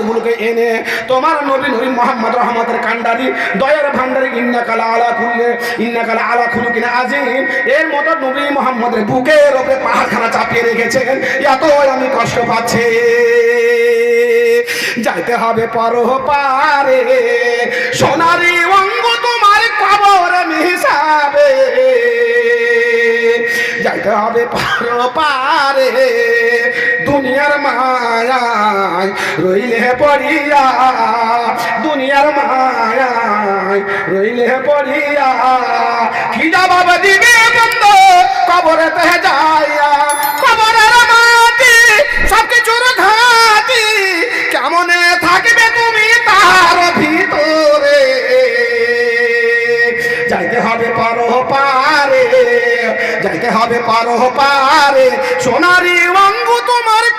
সম্পদগুলোকে এনে, তোমার নবী নবী মোহাম্মদ রহমতের কান্ডারি দয়ার ভান্ডারি ইন্না কালা আলা খুললে ইন্না কালা আলা খুলুকিনা আজিম। এর মতো নবী মোহাম্মদের বুকের ওপরে পাহাড়খানা চাপিয়ে রেখেছেন। এত আমি কষ্ট পাচ্ছি। যাইতে হবে পর পারে। সোনারি অঙ্গ তোমার কবর হিসাবে যাইতে হবে পার পারে। দুনিয়ার মায়ায় রইলে পড়িয়া দুনিয়ার মায়ায় রইলে পড়িয়া। কি জবাব দিবে বন্ধ কবরেতে যাইয়া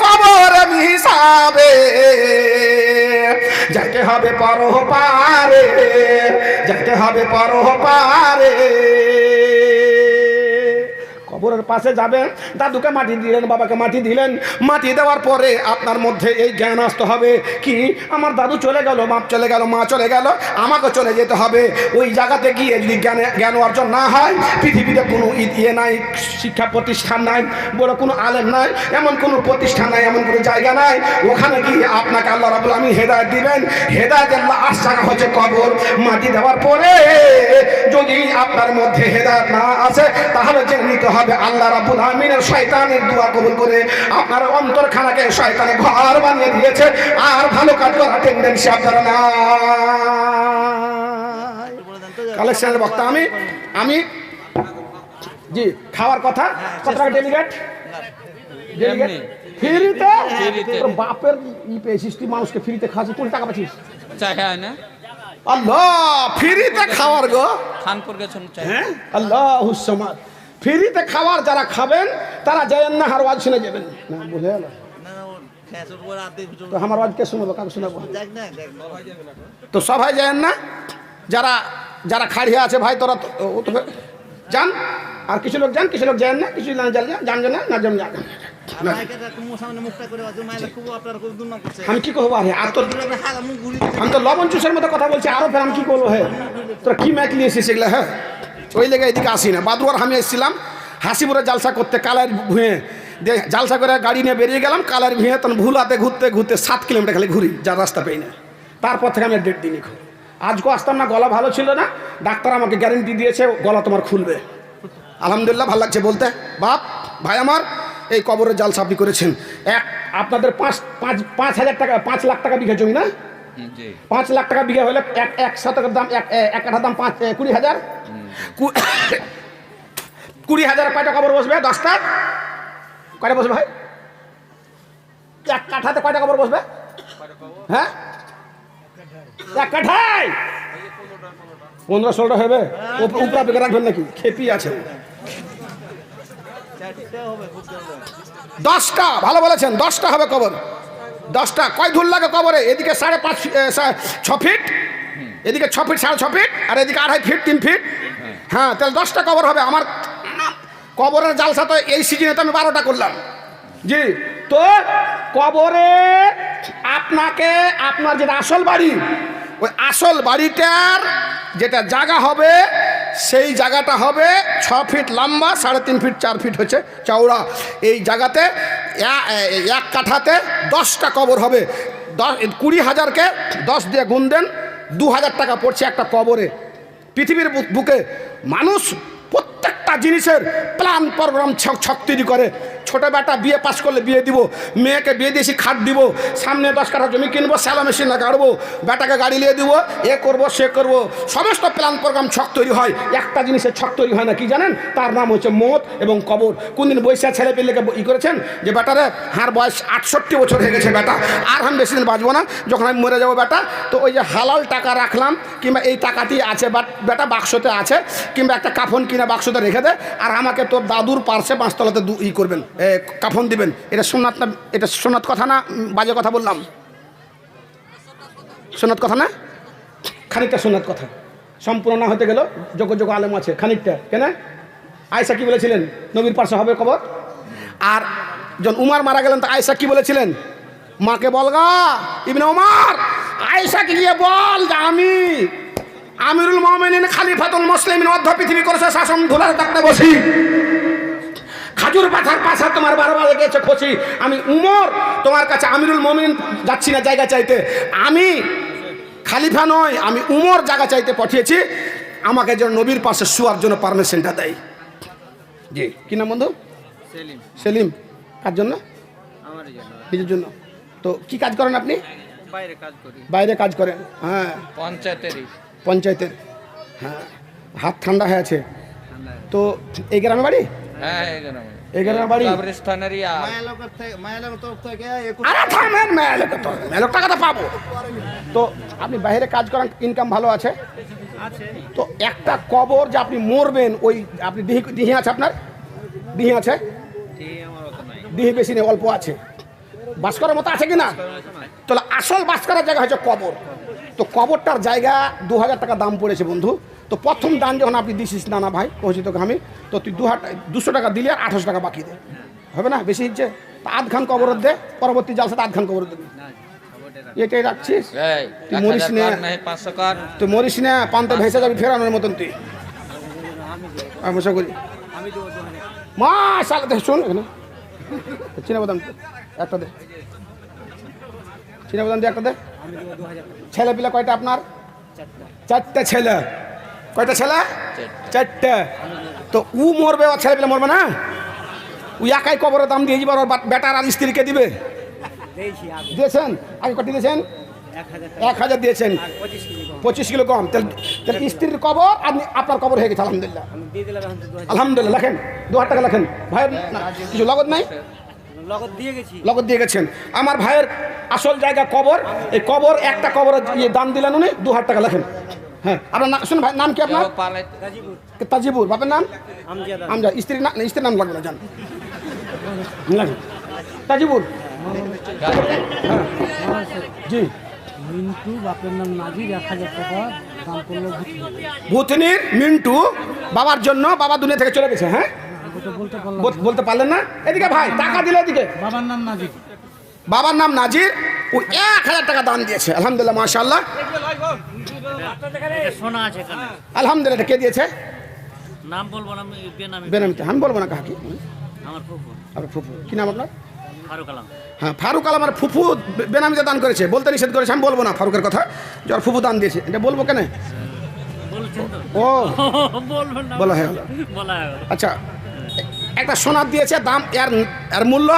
কবর হিসাবে যাইতে হবে পারো পারে যাইতে হবে পারো পারে। কবরের পাশে যাবেন, দাদুকে মাটি দিলেন, বাবাকে মাটি দিলেন। মাটি দেওয়ার পরে আপনার মধ্যে এই জ্ঞান আসতে হবে কি, আমার দাদু চলে গেল, বাপ চলে গেল, মা চলে গেল, আমাকে চলে যেতে হবে। ওই জায়গাতে গিয়ে যদি জ্ঞানে জ্ঞান অর্জন না হয়, পৃথিবীতে কোনো ইয়ে নাই, শিক্ষা প্রতিষ্ঠান নাই, বড় কোনো আলেম নাই, এমন কোনো প্রতিষ্ঠান নাই, এমন কোনো জায়গা নাই। ওখানে গিয়ে আপনাকে আল্লাহ রাবুল আমি হেদায়ত দিবেন। হেদায়তের আশ জায়গা হচ্ছে কবর। মাটি দেওয়ার পরে যদি আপনার মধ্যে হেদায়ত না আসে, তাহলে জেনে নিতে হবে আল্লাহ রাবুল আমিনের শয়তানের দোয়া কবুল করে আপনার অন্তরখানাকে শয়তানে ঘর বানিয়ে দিয়েছে। আর ভালো কাজ করা টেন্ডেন্সি আপনার না কালেকশনের বক্তা আমি আমি জি খাওয়ার কথা? কত টাকা ডেলিগেট ডেলিগেট ফ্রিতে। বাপের ই পেয়েছিস তুই মানুষকে ফ্রিতে কোটি টাকা পাচ্ছিস। চাই হয় না? আল্লাহ ফ্রিতে খাওয়ার গো। খানপুর গেছেন চাই। হ্যাঁ? আল্লাহ হুসমাদ ফ্রিতে খাবার যারা খাবেন তারা যায়েন না হার ওয়াজ শুনে যাবেন। না বুঝে গেল। তো আমার ওয়াজ কে শুনব কাকে শোনাবো? তো সবাই যায়েন না? যারা যারা খাড়িয়ে আছে ভাই তোরা তো- ও তো যান আর কিছু লোক যান কিছু লোক যান না কিছু না যান যান যান না যান যান। না। আমি কি করব আরে আর তোর আমি তো লবণ চুষের মতো কথা বলছি আরও ফের আমি কি করব হ্যাঁ তোরা কি ম্যাক নিয়ে এসেছিস এগুলো হ্যাঁ ওই লেগে এদিকে আসি না। বাদুয়ার আমি এসেছিলাম হাসিপুরে জালসা করতে, কালার ভুঁয়ে দিয়ে জালসা করে গাড়ি নিয়ে বেরিয়ে গেলাম, কালার ভুঁয়ে তখন ভুলাতে ঘুরতে ঘুরতে সাত কিলোমিটার খালি ঘুরি, যার রাস্তা পেই না। তারপর থেকে আমি ডেট দিনই খুব আজকে আসতাম না, গলা ভালো ছিল না, ডাক্তার আমাকে গ্যারেন্টি দিয়েছে, গলা তোমার খুলবে। আলহামদুলিল্লাহ ভালো লাগছে বলতে। বাপ, ভাই আমার, এই কবরের জালসা আপনি করেছেন। এক আপনাদের পাঁচ পাঁচ পাঁচ হাজার টাকা পাঁচ লাখ টাকা বিঘা জমি না? পাঁচ লাখ টাকা বিঘা হলে এক এক শতকের দাম, এক এক কাঠার দাম পাঁচ কুড়ি হাজার। কুড়ি হাজার কয়টা কবর বসবে? দশটা? কয়টা বসবে ভাই? এক কাঠাতে কয়টা কবর বসবে? হ্যাঁ? এক কাঠায়? পনেরো, ষোলোটা হবে? উপ- উপরা বেগে রাখবেন নাকি? খেপি আছে। দশটা, ভালো বলেছেন, দশটা হবে কবর। দশটা। কয় ধুল লাগে কবরে? এদিকে সাড়ে পাঁচ ছ ফিট। এদিকে ছ ফিট, সাড়ে ছ ফিট। আর এদিকে আড়াই ফিট, তিন ফিট। হ্যাঁ তাহলে দশটা কবর হবে। আমার কবরের জালসা তো এই সিজনে তো আমি বারোটা করলাম। জি, তো কবরে আপনাকে, আপনার যেটা আসল বাড়ি, ওই আসল বাড়িটার যেটা জায়গা হবে সেই জায়গাটা হবে ছ ফিট লম্বা, সাড়ে তিন ফিট, চার ফিট হচ্ছে চওড়া। এই জায়গাতে এক কাঠাতে দশটা কবর হবে। দশ, কুড়ি হাজারকে দশ দিয়ে গুণ দেন, দু হাজার টাকা পড়ছে একটা কবরে। পৃথিবীর বুকে মানুষ প্রত্যেকটা জিনিসের প্ল্যান, প্রোগ্রাম ছক ছক তৈরি করে। ছোটো বেটা বিয়ে পাস করলে বিয়ে দিব, মেয়েকে বিয়ে দিয়েছি, খাট দিব, সামনে দশ কাঠা জমি কিনবো স্যালো মেশিন গাড়বো বেটাকে গাড়ি নিয়ে দিব, এ করব, সে করব। সমস্ত প্ল্যান প্রোগ্রাম ছক তৈরি হয়, একটা জিনিসের ছক তৈরি হয় না, কি জানেন? তার নাম হচ্ছে মত এবং কবর। কোনদিন বৈশা ছেলে পেলেকে ই করেছেন যে, বেটারে, হার বয়স আটষট্টি বছর হয়ে গেছে বেটা, আর আমি বেশি দিন বাঁচবো না, যখন আমি মরে যাব বেটা, তো ওই যে হালাল টাকা রাখলাম, কিংবা এই টাকাটি আছে বাট বেটা বাক্সতে আছে, কিংবা একটা কাফন কিনা বাক্সতে রেখে দে, আর আমাকে তোর দাদুর পার্শ্বে পাঁচতলাতে দু ই করবেন। কাফন দিবেন। এটা সোনাত না, এটা সোনাত কথা না বাজে কথা বললাম। সোনাত কথা না? খানিকটা সোনাত কথা। সম্পূর্ণ না হতে গেল যোগ্য যোগ্য আলেম আছে, খানিকটা। কেন? আয়সা কি বলেছিলেন? নবীর পার্শ্বে হবে কবর? আর যখন উমার মারা গেলেন, তো আয়সা কি বলেছিলেন? মাকে বল বলগা ইবনে ওমর আয়েশাকে গিয়ে বল যে আমি আমিরুল মোহামেনিন খালিফাতুল মুসলিমিন, অর্ধ পৃথিবী করেছে, শাসন ধুলার তাকতে বসি। খাজুর পাথার পাশা তোমার বারবার লেগেছে খসি আমি উমর তোমার কাছে আমিরুল মমিন যাচ্ছি না জায়গা চাইতে। আমি খালিফা নয় আমি উমর জায়গা চাইতে পাঠিয়েছি। আমাকে যেন নবীর পাশে শোয়ার জন্য পারমিশনটা দেয়। জি কি নাম বন্ধু? সেলিম। সেলিম। কার জন্য? নিজের জন্য। তো কি কাজ করেন আপনি? বাইরে কাজ করি। বাইরে কাজ করেন হ্যাঁ। পঞ্চায়েতের পঞ্চায়েতের হ্যাঁ। হাত ঠান্ডা হয়ে আছে। তো এই গ্রামে বাড়ি? হ্যাঁ এই গ্রামে এই বাড়ি। কবরস্থানেরই আর। আরে থামেন মেয়ে তো মেয়ে টাকা তো পাবো। তো আপনি বাইরে কাজ করেন ইনকাম ভালো আছে? তো একটা কবর যে আপনি মরবেন ওই আপনি দিহি দিহি আছে আপনার? দিহি আছে? দিহি বেশি নেই অল্প আছে। বাস করার মতো আছে কি না তাহলে আসল বাস করার জায়গা হচ্ছে কবর। তো কবরটার জায়গা দু হাজার টাকা দাম পড়েছে বন্ধু। তো প্রথম দান যখন আপনি দিছিস না না ভাই পৌঁছিত আমি তো তুই দু হাজার দুশো টাকা দিলে আর আঠারোশো টাকা বাকি দে। হবে না? বেশি হচ্ছে? তা আধ খান কবর দে পরবর্তী জালসাতে আধ খান কবর দেবি এটাই রাখছিস? তুই মরিস না। তুই মরিস না পান্তা ভেসে যাবি ফেরানোর মতন তুই। আমি করি। মা সাল শোন এখানে। চিনা বাদাম দে, একটা দে। চিনা বাদাম দিয়ে একটা দে। ছেলে পিলা কয়টা আপনার? চারটা ছেলে। কয়টা ছেলে? চারটে। তো উ মরবে ওর ছেলে পিলা মরবে না? ও একাই কবরের দাম দিয়ে যাবার ওর বেটার আর স্ত্রীকে দিবে। দিয়েছেন? আগে কটি দিয়েছেন? এক হাজার দিয়েছেন। পঁচিশ কিলো কম। তাহলে স্ত্রীর কবর আর আপনার কবর হয়ে গেছে আলহামদুলিল্লাহ। আলহামদুলিল্লাহ লেখেন। দু হাজার টাকা লেখেন। ভাইয়ের কিছু লগত নাই? লগত দিয়ে গেছি। দিয়ে গেছেন। আমার ভাইয়ের আসল জায়গা কবর। এই কবর একটা কবরের ইয়ে দাম দিলেন উনি দু হাজার টাকা লেখেন। হ্যাঁ আপনার নাম শুনুন ভাই নাম কি আপনার? তাজিবুর। বাপের নাম? আমজাদা। আমজা স্ত্রীর নাম স্ত্রীর নাম লাগবে না জান। তাজিবুর। জি। মিন্টু বাপের নাম নাজির এক হাজার টাকা দাম করল ভূতনির। মিন্টু বাবার জন্য বাবা দুনিয়া থেকে চলে গেছে হ্যাঁ? বলতে বল- বলতে পারলেন না? এদিকে ভাই টাকা দিলে এদিকে। বাবার নাম নাজির। বাবার নাম নাজির ও এক হাজার টাকা দান দিয়েছে। আলহামদুলিল্লাহ মাশাল্লাহ আলহামদুলিল্লাহ এটা কে দিয়েছে? নাম বলব না আমি বেনামিতে আমি বলব না কাকি আমার ফুফু। আপনার ফুফু। কি নাম আপনার? ফারুক আলম। হ্যাঁ ফারুক আমার ফুফু বেনামিতে দান করেছে। বলতে নিষেধ করেছে আমি বলব না ফারুকের কথা। যে ফুফু দান দিয়েছে। এটা বলব কেন? ও। বলা হয়ে গেল। আচ্ছা একটা সোনার দিয়েছে দাম এর এর মূল্য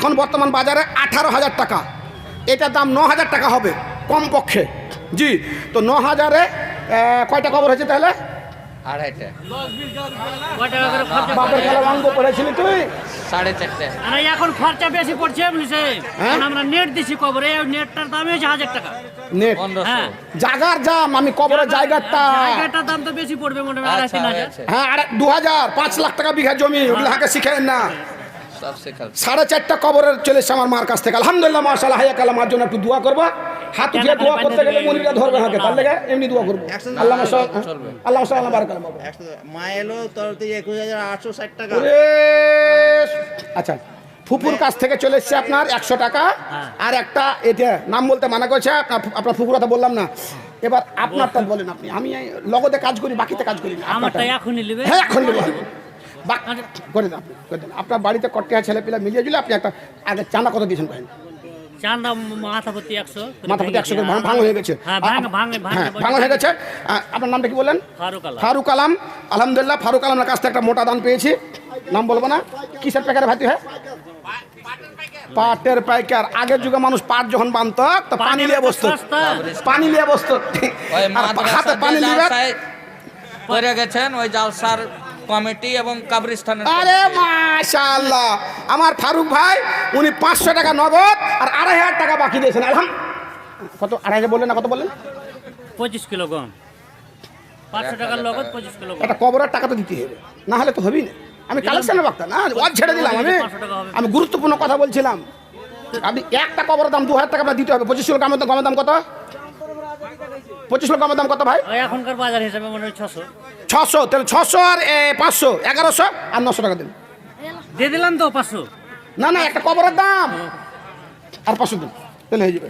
এখন বর্তমান বাজারে আঠারো হাজার টাকা। এটার দাম ন হাজার টাকা হবে কমপক্ষে। জি তো ন হাজারে কয়টা কবর হয়েছে তাহলে? আড়াইটা। বাপের খেলা অঙ্গ তুই? সাড়ে চারটে। আরে এখন খরচা বেশি পড়ছে বুঝছে হ্যাঁ? আমরা নেট দিছি কবরে এই নেটটার দাম হয়েছে হাজার টাকা। নেট হ্যাঁ। আমি কবরের জায়গাটা জায়গাটার দাম তো বেশি পড়বে মোটামুটি আড়াই আচ্ছা তিন হাজার হ্যাঁ আরে দু হাজার পাঁচ লাখ টাকা বিঘা জমি ওগুলো হাকে শিখেন না। সাড়ে চারটা কবরের চলে এসছে আমার মার কাছ থেকে আলহামদুলিল্লাহ মাশাল্লাহ হাইয়া কালা মার জন্য একটু দোয়া করব। হাত উঠিয়ে দোয়া করতে গেলে মনিটা ধরবে হাতে তার লেগে এমনি দোয়া করব। আল্লাহ আল্লাহ আল্লাহ মা এলো তোর একুশ হাজার আটশো ষাট টাকা। আচ্ছা ফুপুর কাছ থেকে চলে এসছে আপনার একশো টাকা আর একটা এটা নাম বলতে মানা করছে আপনার আপনার ফুপুর কথা বললাম না। এবার আপনারটা বলেন আপনি আমি লগতে কাজ করি বাকিতে কাজ করি না আমারটা। এখনই নেবে। হ্যাঁ এখন দেবো বা- করে দেন আপনি করে দেন। আপনার বাড়িতে কট্টিয়া ছেলে পিলা মিলিয়ে দিলে আপনি একটা আগে চাঁদা কত দিয়েছেন ভাই চান্দা মাথা প্রতি একশো মাথা প্রতি একশো ভাঙ হয়ে গেছে। হ্যাঁ ভাঙ ভাঙ হ্যাঁ ভাঙ হয়ে গেছে। আপনার নামটা কি বললেন? ফারুক আলম। ফারুক আলম আলহামদুলিল্লাহ ফারুক আলমের কাছ থেকে একটা মোটা দান পেয়েছি। নাম বলব না। কিসের প্যাকেটে ভাই? তুই হ্যাঁ পাটের পাইকার। আগের যুগে মানুষ পাট যখন বানত তো পানি নিয়ে বসতো। পানি নিয়ে বসতো। হাতে পানি যে নিবে গেছেন ওই জালসার কমিটি এবং কবরস্থানের আরে মাশাআল্লাহ। আমার ফারুক ভাই উনি পাঁচশো টাকা নগদ আর আড়াই হাজার টাকা বাকি দিয়েছেন। আলহাম কত আড়াই হাজার বললেন না কত বললেন? পঁচিশ কিলো গম। পাঁচশো টাকার লগত পঁচিশ কিলো গম। একটা কবরের টাকা তো দিতে হবে। না হলে তো হবেই না। আমি কালেকশনের বক্তা না ওয়াজ ছেড়ে দিলাম আমি। আমি গুরুত্বপূর্ণ কথা বলছিলাম। আপনি একটা কবরের দাম দু হাজার টাকা আপনার দিতে হবে। পঁচিশ কিলো গমের দাম কত? পঁচিশ লক্ষ আমার দাম কত ভাই? এখনকার বাজার হিসাবে মনে হয় ছশো। ছশো তাহলে ছশো আর পাঁচশো এগারোশো আর নশো টাকা দিন। দিয়ে দিলাম তো পাঁচশো। না না একটা কবরের দাম। আর পাঁচশো দিন। তাহলে হয়ে যাবে।